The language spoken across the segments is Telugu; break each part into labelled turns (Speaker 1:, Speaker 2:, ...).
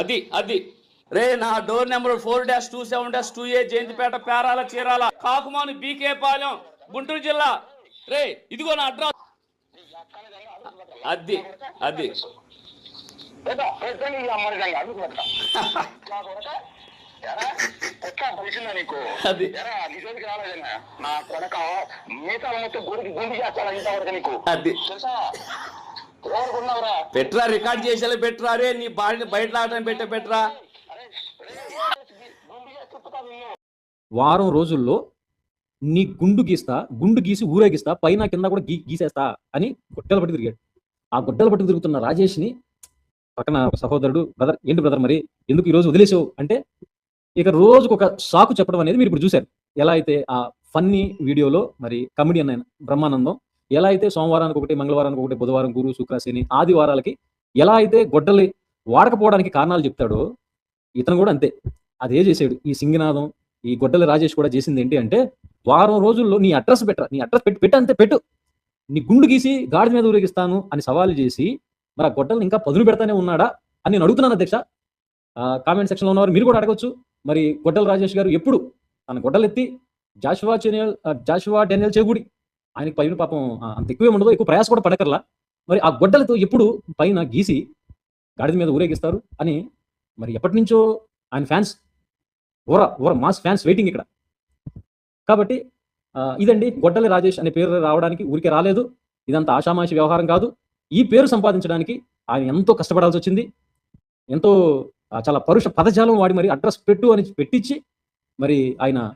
Speaker 1: అది అది. రే నా door number four dash two seven dash two A Jayanthipeta Perala Chirala Kakumanu BK Palem Guntur జిల్లా. రే ఇదిగో నా అడ్రస్. అది అది. అది.
Speaker 2: రాలేదన్నా నా మిగతా మొత్తం గుడికి గుండి చేస్తాను ఇంతవరకు నీకు.
Speaker 1: అది.
Speaker 2: తెలుసా?
Speaker 1: పెట్రా రికార్డ్ చేసేలా పెట్రా రే నీ బాడీని బయట లాగడం పెట్టే పెట్రా.
Speaker 3: వారం రోజుల్లో నీ గుండు గీస్తా గుండు గీసి ఊరేగిస్తా పైన కింద కూడా గీ గీసేస్తా అని గుడ్డలు పట్టి తిరిగాడు. ఆ గుడ్డలు పట్టి తిరుగుతున్న రాజేష్ని పక్కన సహోదరుడు బ్రదర్ ఏంటి బ్రదర్ మరి? ఎందుకు ఈరోజు వదిలేసావు? అంటే ఇక రోజుకు ఒక సాకు చెప్పడం అనేది మీరు ఇప్పుడు చూశారు. ఎలా అయితే ఆ ఫన్నీ వీడియోలో మరి కమెడియన్ అయిన బ్రహ్మానందం ఎలా అయితే సోమవారానికి ఒకటి మంగళవారానికి ఒకటి బుధవారం గురు శుక్ర శని ఆదివారాలకి ఎలా అయితే గొడ్డలి వాడకపోవడానికి కారణాలు చెప్తాడో ఇతను కూడా అంతే. అదే చేసాడు. ఈ సింగినాదం ఈ గొడ్డలి రాజేష్ కూడా చేసింది ఏంటి అంటే వారం రోజుల్లో నీ అడ్రస్ పెట్టరా నీ అడ్రస్ పెట్టి పెట్టు అంతే పెట్టు. నీ గుండు గీసి గాడిద మీద ఊరేగిస్తాను అని సవాలు చేసి మరి ఆ గొడ్డల్ని ఇంకా పదును పెడతానే ఉన్నాడా అని నేను అడుగుతున్నాను అధ్యక్ష. కామెంట్ సెక్షన్లో ఉన్నవారు మీరు కూడా అడగొచ్చు. మరి గొడ్డల రాజేష్ గారు ఎప్పుడు తన గొడ్డలెత్తి జాషువా చెనియల్ జాషువా డెనియల్ చెగుడి ఆయనకి పైన పాపం అంత ఎక్కువే ఉండదు ఎక్కువ ప్రయాస కూడా పడకర్లా మరి ఆ గొడ్డలతో ఎప్పుడు పైన గీసి గాడిద మీద ఊరేగిస్తారు అని మరి ఎప్పటి నుంచో ఆయన ఫ్యాన్స్ ఓర ఓర మాస్ ఫ్యాన్స్ వెయిటింగ్ ఇక్కడ. కాబట్టి ఇదండి గొడ్డలి రాజేష్ అనే పేరు రావడానికి ఊరికే రాలేదు. ఇదంతా ఆషామాషి వ్యవహారం కాదు. ఈ పేరు సంపాదించడానికి ఆయన ఎంతో కష్టపడాల్సి వచ్చింది. ఎంతో చాలా పరుష పదజాలం వాడి మరి అడ్రస్ పెట్టు అని పెట్టించి మరి ఆయన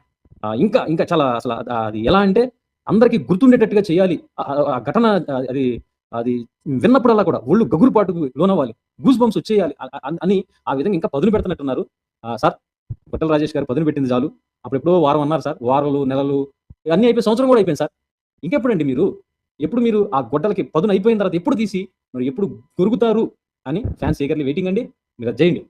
Speaker 3: ఇంకా ఇంకా చాలా అసలు అది ఎలా అంటే అందరికీ గుర్తుండేటట్టుగా చేయాలి. ఆ- ఘటన అది అది విన్నప్పుడల్లా కూడా ఒళ్ళు గగురుపాటుకు లోనవ్వాలి. గూస్ బంప్స్ వచ్చేయాలి అని ఆ విధంగా ఇంకా పదును పెడుతున్నట్టున్నారు. సార్ కొట్టల రాజేష్ గారు పదును పెట్టింది చాలు. అప్పుడు ఎప్పుడో వారం అన్నారు సార్ వారాలు నెలలు అన్నీ అయిపోయి సంవత్సరం కూడా అయిపోయింది సార్. ఇంకెప్పుడండి మీరు? ఎప్పుడు మీరు ఆ గొడ్డలకి పదును అయిపోయిన తర్వాత ఎప్పుడు తీసి మరి ఎప్పుడు కొరుకుతారు అని ఫ్యాన్స్ ఏకర్లీ వెయిటింగ్ అండి. మీరు చేయండి.